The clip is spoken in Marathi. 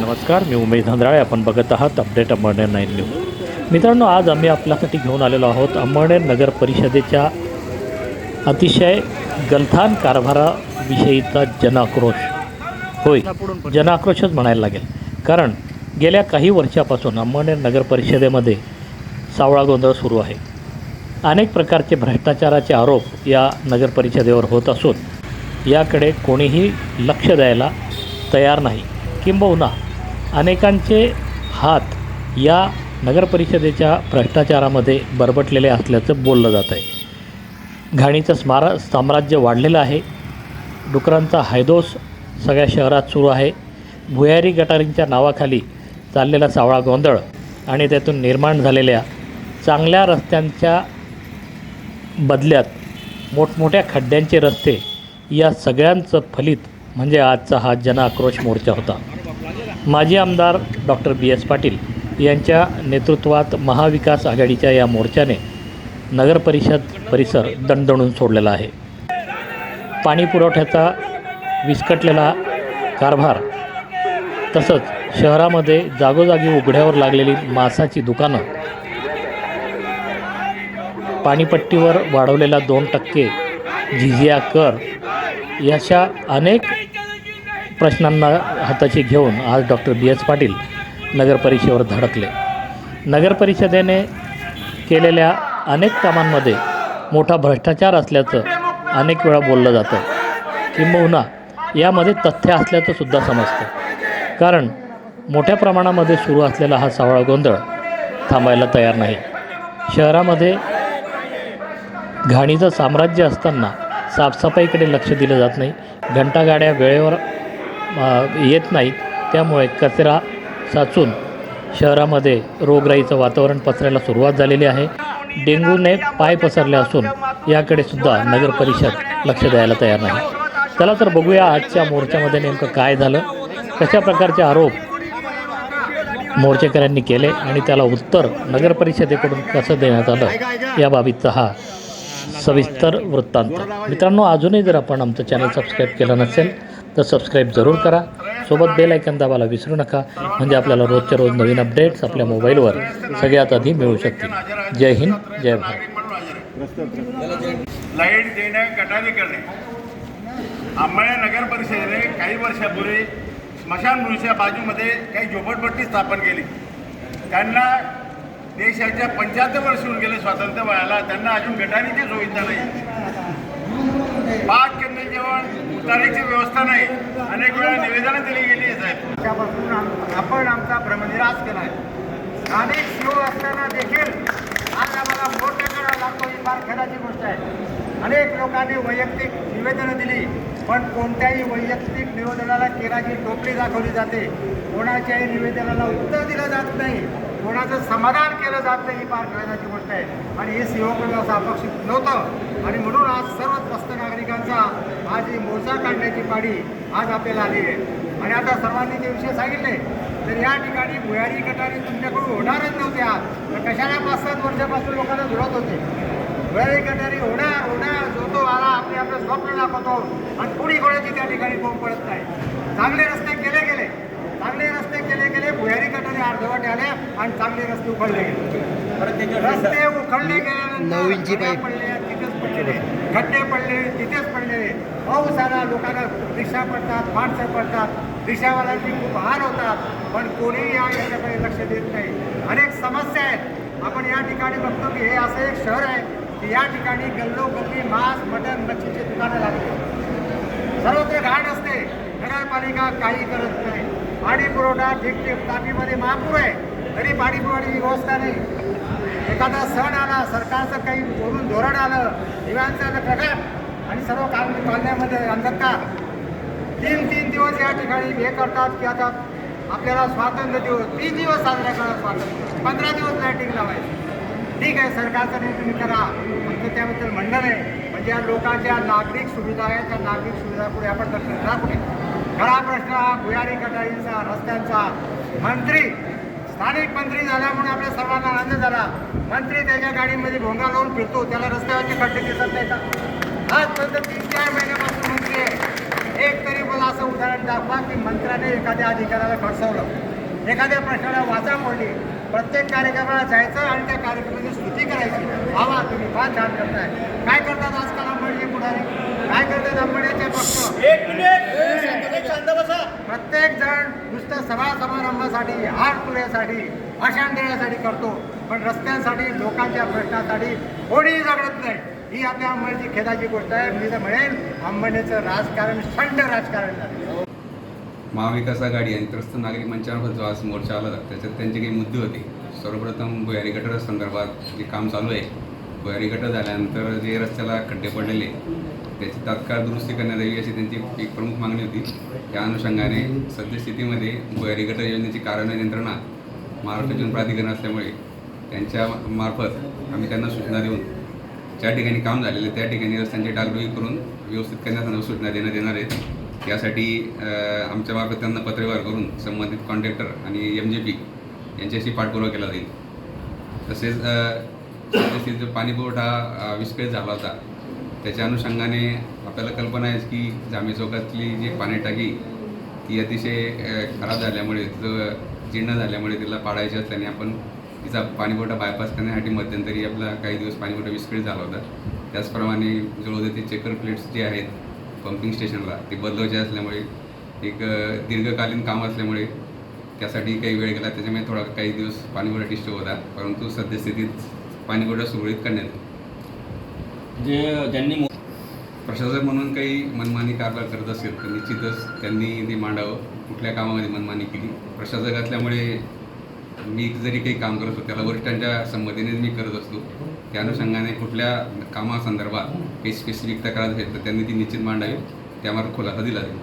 नमस्कार मी उमेश धांद्राळे आपण बघत आहात अपडेट अंबळनेर नाईन न्यूज. मित्रांनो आज आम्ही आपल्यासाठी घेऊन आलेलो आहोत अंबळनेर नगर परिषदेच्या अतिशय गलथान कारभाराविषयीचा जनाक्रोश. होय जनाक्रोशच म्हणायला लागेल. कारण गेल्या काही वर्षापासून अंबळनेर नगर परिषदेमध्ये सावळा गोंधळ सुरू आहे. अनेक प्रकारचे भ्रष्टाचाराचे आरोप या नगर परिषदेवर होत असून याकडे कोणीही लक्ष द्यायला तयार नाही. किंबहुना अनेकांचे हात या नगरपरिषदेच्या भ्रष्टाचारामध्ये बरबटलेले असल्याचं बोललं जात आहे. घाणीचं स्मार साम्राज्य वाढलेलं आहे. डुकरांचा हायदोस सगळ्या शहरात सुरू आहे. भुयारी गटारींच्या नावाखाली चाललेला सावळा गोंधळ आणि त्यातून निर्माण झालेल्या चांगल्या रस्त्यांच्या बदल्यात मोठमोठ्या खड्ड्यांचे रस्ते या सगळ्यांचं फलित म्हणजे आजचा हा जनआक्रोश मोर्चा होता. माजी आमदार डॉक्टर बी एस पाटील यांच्या नेतृत्वात महाविकास आघाडीच्या या मोर्चाने नगरपरिषद परिसर दणदणून सोडलेला आहे. पाणी पुरवठ्याचा विस्कटलेला कारभार तसंच शहरामध्ये जागोजागी उघड्यावर लागलेली मांसाची दुकानं पाणीपट्टीवर वाढवलेला दोन टक्के झिझिया कर याशा अनेक प्रश्नांना हाताशी घेऊन आज डॉक्टर बी एस पाटील नगरपरिषदेवर धडकले. नगरपरिषदेने केलेल्या अनेक कामांमध्ये मोठा भ्रष्टाचार असल्याचं अनेक वेळा बोललं जातं. किंबहुना यामध्ये तथ्य असल्याचं सुद्धा समजतं. कारण मोठ्या प्रमाणामध्ये सुरू असलेला हा सावळा गोंधळ थांबायला तयार नाही. शहरामध्ये घाणीचं साम्राज्य असताना साफसफाईकडे लक्ष दिलं जात नाही. घंटागाड्या वेळेवर येत नाहीत. त्यामुळे कचरा साचून शहरामध्ये रोगराईचं वातावरण पसरायला सुरुवात झालेली आहे. डेंग्यूने पाय पसरले असून याकडे सुद्धा नगर परिषद लक्ष द्यायला तयार नाही. चला तर बघूया आजच्या मोर्चामध्ये नेमकं काय झालं कशा प्रकारचे आरोप मोर्चेकऱ्यांनी केले आणि त्याला उत्तर नगर परिषदेकडून कसं देण्यात आलं या बाबीचा हा सविस्तर वृत्तांत. मित्रांनो अजूनही जर आपण आमचं चॅनल सबस्क्राईब केलं नसेल तर सबस्क्राईब जरूर करा. सोबत बेल ऐकन दाबायला विसरू नका. म्हणजे आपल्याला रोजच्या रोज नवीन अपडेट्स आपल्या मोबाईलवर सगळ्यात आधी मिळू शकतील. जय हिंद जय भारत. लाइट देणे गटारी करणे आंबळे नगर परिषदेने काही वर्षापूर्वी स्मशानभूमीच्या बाजूमध्ये काही झोपडपट्टी स्थापन केली. त्यांना देशाच्या पंच्याहत्तर वर्ष होऊन गेले स्वातंत्र्य वयाला त्यांना अजून गटारीची सुविधा नाही पाच केंद्र जेवण तारीखची व्यवस्था नाही. अनेक वेळा निवेदनं दिली गेली साहेब. त्यापासून आपण आमचा भ्रमनिराश केला आहे. अनेक सीओ असताना देखील आज आम्हाला मोठं करावं लागतो ही फार खराची गोष्ट आहे. अनेक लोकांनी वैयक्तिक निवेदनं दिली पण कोणत्याही वैयक्तिक निवेदनाला केराची टोपली दाखवली जाते. कोणाच्याही निवेदनाला उत्तर दिलं जात नाही. कोणाचं समाधान केलं जात नाही ही फार खेळण्याची गोष्ट आहे. आणि हे सीओकडे अपेक्षित नव्हतं. आणि म्हणून आज सर्व त्रस्त नागरिकांचा आज ही मोर्चा काढण्याची पाडी आज आपल्याला आली आहे. आणि आता सर्वांनी जे विषय सांगितले तर या ठिकाणी भुयारी गटारी तुमच्याकडून होणारच नव्हत्या तर कशाला पाच सात वर्षापासून लोकांना जुळत होते? भुयारी गटारी होणार होणार जो तो आला आपले आपलं स्वप्न दाखवतो. आणि कुणी कोणाची त्या ठिकाणी कोण पडत नाही चांगले रस्ते केले गेले चांगले रस्ते केले गेले भुयारी गटारी अर्धवट आले आणि चांगले रस्ते उखडले गेले. रस्ते उखडले गेल्यानंतर खड्डे पडले तिथेच पडलेले खड्डे पडले तिथेच पडलेले पाऊस आला लोकांना रिक्षा पडतात माणसं पडतात. रिक्षावाल्यांची खूप हाल होतात पण कोणीही या याच्याकडे लक्ष देत नाही. अनेक समस्या आहेत. आपण या ठिकाणी बघतो की हे असं एक शहर आहे की या ठिकाणी गल्लो गल्ली मांस मटण मच्छीचे दुकानं लागते सर्वत्र घाण असते. नगरपालिका काही करत नाही. पाणी पुरवठा ठिकठीक टाकीमध्ये महापूर आहे. तरी पाणी व्यवस्था नाही. एखादा सण आला सरकारचं काही बोलून धोरण आलं दिव्यांचं प्रकट आणि सर्व काम पालण्यामध्ये अंधकार. तीन तीन दिवस या ठिकाणी हे करतात की आता आपल्याला स्वातंत्र्य दिवस तीन दिवस साजरा करा स्वातंत्र्य. पंधरा दिवस लाईटिंग लावायचं. ठीक आहे सरकारचं निर्णय तुम्ही करा. आमचं त्याबद्दल म्हणणं नाही. म्हणजे या लोकांच्या नागरिक सुविधा आहेत त्या नागरिक सुविधा पुढे आपण दर्शन दिला कुठे खरा प्रश्न हा भुयारी गटारींचा रस्त्यांचा. मंत्री स्थानिक मंत्री झाल्यामुळे आपल्या सर्वांना आनंद झाला. मंत्री त्याच्या गाडीमध्ये भोंगा लावून फिरतो. त्याला रस्त्यावरचे खड्डे दिसत नाही का आजपर्यंत तीन चार महिन्यापासून मंत्री आहे. एक तरी मला असं उदाहरण दाखवा की मंत्र्याने एखाद्या अधिकाऱ्याला खडसवलं एखाद्या प्रश्नाला वाचा पडली प्रत्येक कार्यक्रमाला जायचं आणि त्या कार्यक्रमाची स्तुती करायची. हवा तुम्ही फार छान करताय. काय करतात आजकाल अंबडचे पुढारी? काय करतात अंबड्याचे पक्ष प्रत्येक जण नुसतं सभा समारंभासाठी हार पुऱ्यासाठी भाषण देण्यासाठी करतो. पण रस्त्यांसाठी लोकांच्या प्रश्नासाठी कोणीही झगडत नाही. ही आपल्या अंबडची खेदाची गोष्ट आहे. मी तर म्हणेन अंबडीचं राजकारण थंड राजकारण झालं. महाविकास आघाडी आणि त्रस्त नागरिक मंचामार्फत जो आज मोर्चा आला त्याच्यात त्यांचे काही मुद्दे होते. सर्वप्रथम भुयारी गटर संदर्भात जे काम चालू आहे भुयारी झाल्यानंतर जे रस्त्याला खड्डे पडलेले त्याची तात्काळ दुरुस्ती करण्यात यावी अशी त्यांची एक प्रमुख मागणी होती. त्या अनुषंगाने सद्यस्थितीमध्ये भुयारी योजनेची कार्यान्वयन यंत्रणा महाराष्ट्र जन प्राधिकरण असल्यामुळे त्यांच्या मार्फत आम्ही त्यांना सूचना देऊन ज्या ठिकाणी काम झालेले त्या ठिकाणी रस्त्यांची डागडुजी करून व्यवस्थित करण्यास सूचना देण्यात येणार आहेत. यासाठी आमच्या मार्फत त्यांना पत्रव्यवहार करून संबंधित कॉन्ट्रॅक्टर आणि एम जे पी यांच्याशी पाठपुरावा केला जाईल. तसेच अ, जो पाणी पुरवठा विस्कळीत झाला होता त्याच्या अनुषंगाने आपल्याला कल्पना आहे की जामी चौकातली जी पाणी टाकी ती अतिशय खराब झाल्यामुळे तिचं जीर्ण झाल्यामुळे तिला पाडायची असल्याने आपण तिचा पाणीपुरवठा बायपास करण्यासाठी मध्यंतरी आपला काही दिवस पाणीपुरवठा विस्कळीत झाला होता. त्याचप्रमाणे जवळजवळ ते चेकर प्लेट्स जे आहेत पंपिंग स्टेशनला ते बदलायचे असल्यामुळे एक दीर्घकालीन काम असल्यामुळे त्यासाठी काही वेळ गेला. त्याच्यामुळे थोडा काही दिवस पाणीपुरवठा डिस्टर्ब होता परंतु सद्यस्थितीत पाणीपुरवठा सुरळीत करण्यात येतो. जे ज्यांनी प्रशासक म्हणून काही मनमानी कारभार करत असेल तर निश्चितच त्यांनी ते मांडावं. कुठल्या कामामध्ये मनमानी केली? प्रशासक असल्यामुळे मी जरी काही काम करत असतो त्याला वरिष्ठांच्या संमतीने मी करत असतो. त्या अनुषंगाने कुठल्या कामासंदर्भात काही स्पेसिफिक तक्रार असेल तर त्यांनी ती निश्चित मांडावी. त्यामार्फत खुलासा दिला जाईल.